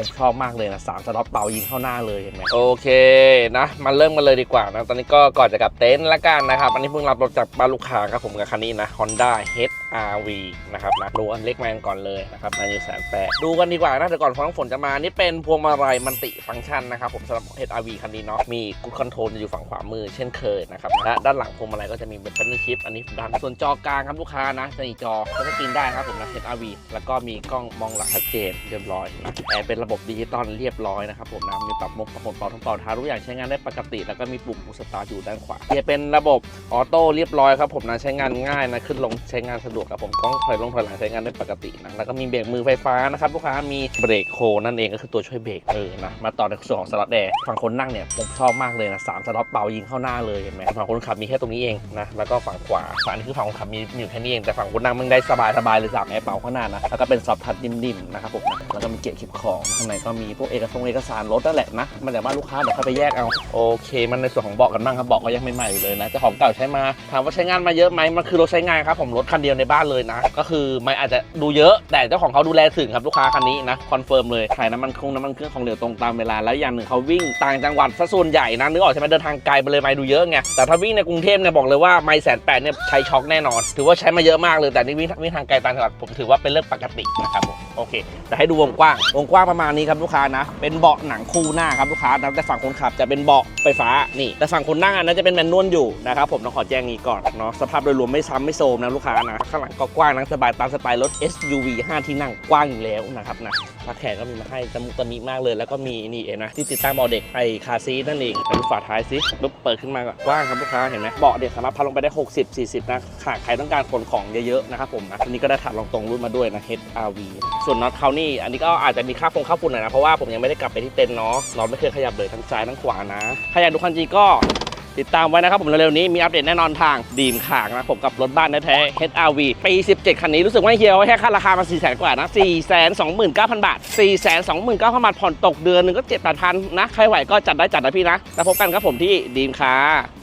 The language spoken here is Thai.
ผมชอบมากเลยนะสามสล็อตเป่ายิงเข้าหน้าเลยเห็นไหมโอเคนะมาเริ่มกันเลยดีกว่านะตอนนี้ก็ก่อนจะกลับเต็นท์ละกันนะครับอันนี้เพิ่งรับรถจากบ้านลูกค้าครับผมกับคันนี้นะ Honda HR-V นะครับนะดูอันเล็กมากันก่อนเลยนะครับในแสนแปดดูกันดีกว่านะเดี๋ยวก่อนฟังฝนจะมานี่เป็นพวงมาลัยมันติฟังก์ชันนะครับผมสำหรับ HR-V คันนี้เนาะมีกูดคอนโทรลจะอยู่ฝั่งขวามือเช่นเคยนะครับและด้านหลังพวงมาลัยก็จะมีเป็น p a น n e l chip อันนี้ดันส่วนจอกลางครับลูกค้านะจะมีจอทัชสกรีนได้ครับผมนะ HR-V แล้วก็มีกล้องมองหลังชัดเจนเรียบร้อยนะแอร์เป็นระบบดิจิตอลเรียบร้อยนะครับผมนะมีปรับมุกปรับผลเป่าทั้งเป่าท้าทุกอย่างใช้งานได้ปกติ แล้วก็มีปุ่มพุชสตาร์ทอยู่ด้านขวาเกียร์เป็นระบบออโต้เรียบร้อยครับผมนะใช้งานง่ายนะขึ้นลงใช้งานสะดวกครับผมกล้องถอยลงถอยหลังใช้งานได้ปกตินะแล้วก็มีเบรกมือไฟฟ้านะครับลูกค้ามีเบรกโฮนั่นเองก็คือตัวช่วยเบรกเออนะมาต่อในส่วนของสล็อตแอร์ฝั่งคนนั่งเนี่ยผมชอบมากเลยนะสามสล็อตเป่ายิงเข้าหน้าเลยเห็นไหมฝั่งคนขับมีแค่ตรงนี้เองนะแล้วก็ฝั่งขวาฝั่งนี้คือฝั่งคนขับมีมีอยู่แค่นี้เองแต่ฝั่งคนนั่งมึงได้สบายสบายเลยสามแอร์เป่าข้างหน้านะแล้วก็เป็นซอฟทัชนิ่มๆนะครับผมนะแล้วก็มีเกียร์คลิปของข้างในก็มีพวกเอกสารเอกสารรถนั่นแหละนะมันแต่ว่าลูกค้าเดี๋ยวเขาไปแยกเอาโอเค มันในส่วนของเบาะกันบ้างครับเบาะก็ยังใหม่ๆอยู่เลยนะเจ้าของเก่าใช้มาถามว่าใช้งานมาเยอะไหมมันคือรถใช้งานครับผมรถคันเดียวในบ้านเลยนะก็คือไม่อาจจะดูเยอะแต่เจ้าของเขาดูแลถึงครับลูกค้าคันนี้นะคอนเฟิร์มเลยถ่ายน้ำมันคงน้ำมันเครื่องของเหลวตรงตามเวลาแล้วอย่างหนึ่งเขาวิ่งต่างจังหวัดซะส่วนใหญ่นะนึกออกใช่ไหมเดินทางไกลไปเลยไม่ดูเยอะไงแต่ถ้าวิ่งในกรุงเทพเนี่ยบอกเลยว่าไม่แสนแปดเนี่ยใช้ช็อคแน่นอน ถือว่าใช้มาเยอะมากเลยแต่นี่วิ่งวิ่งทางไกลต่างจังหวัดผมถือว่าเป็นเรื่องปกตินะครับผมโอเคแต่ให้ดูวงกว้างวงกว้างประมาณมานี้ครับลูกค้านะ เป็นเบาะหนังคู่หน้าครับลูกค้านะแต่ฝั่งคนขับจะเป็นเบาะไฟฟ้านี่แต่ฝั่งคนนั่งอันนั้นจะเป็นแมนนวลอยู่นะครับผมต้องขอแจ้งนี้ก่อนเนาะสภาพโดยรวมไม่ซ้ำไม่โซมนะลูกค้านะข้างหลังก็กว้างนั่งสบายตามสไตล์รถ SUV 5 ที่นั่งกว้างอยู่แล้วนะครับนะพักแขนก็มีมาให้ตะมุตะมิมากเลย แล้วก็มีนี่เองนะที่ติดตั้งเบาะเด็กไอคาซีนั่นเองไปดูฝาท้ายซิปุ๊บเปิดขึ้นมาก็กว้างครับลูกค้าเห็นไหมเบาะเด็กสามารถพับลงไปได้ 60 40 นะหากใครต้องการขนของเยอะๆนะครับผมนะอันนี้ก็ได้ถาดรองตรงรุ่นมาด้วยนะ HRV ส่วนน็อตเขานี่อันนี้ก็อาจจะมีค่าฟงค่าฝุ่นหน่อยนะ เพราะว่าผมยังไม่ได้กลับไปที่เต็นท์เนาะน็อตไม่เคยขยับเลยทั้งซ้ายทั้งขวานะใครอยากดูคันจริงก็ติดตามไว้นะครับผมเร็วๆนี้มีอัปเดตแน่นอนทางดีมขางนะผมกับรถบ้านแท้ๆ HRV ปี 17 คันนี้รู้สึกว่าเฮียแค่ค่าราคามา 4 0 0 0 0กว่านะ 4 2 9 0 0 0 บาท 4 2 9 0 0 0บาทผ่อนตกเดือนหนึงก็ 7 8 0 0 0 นะ ใครไหวก็จัดได้จัดนะพี่นะ แล้วพบกันครับผมที่ดีมค่ะ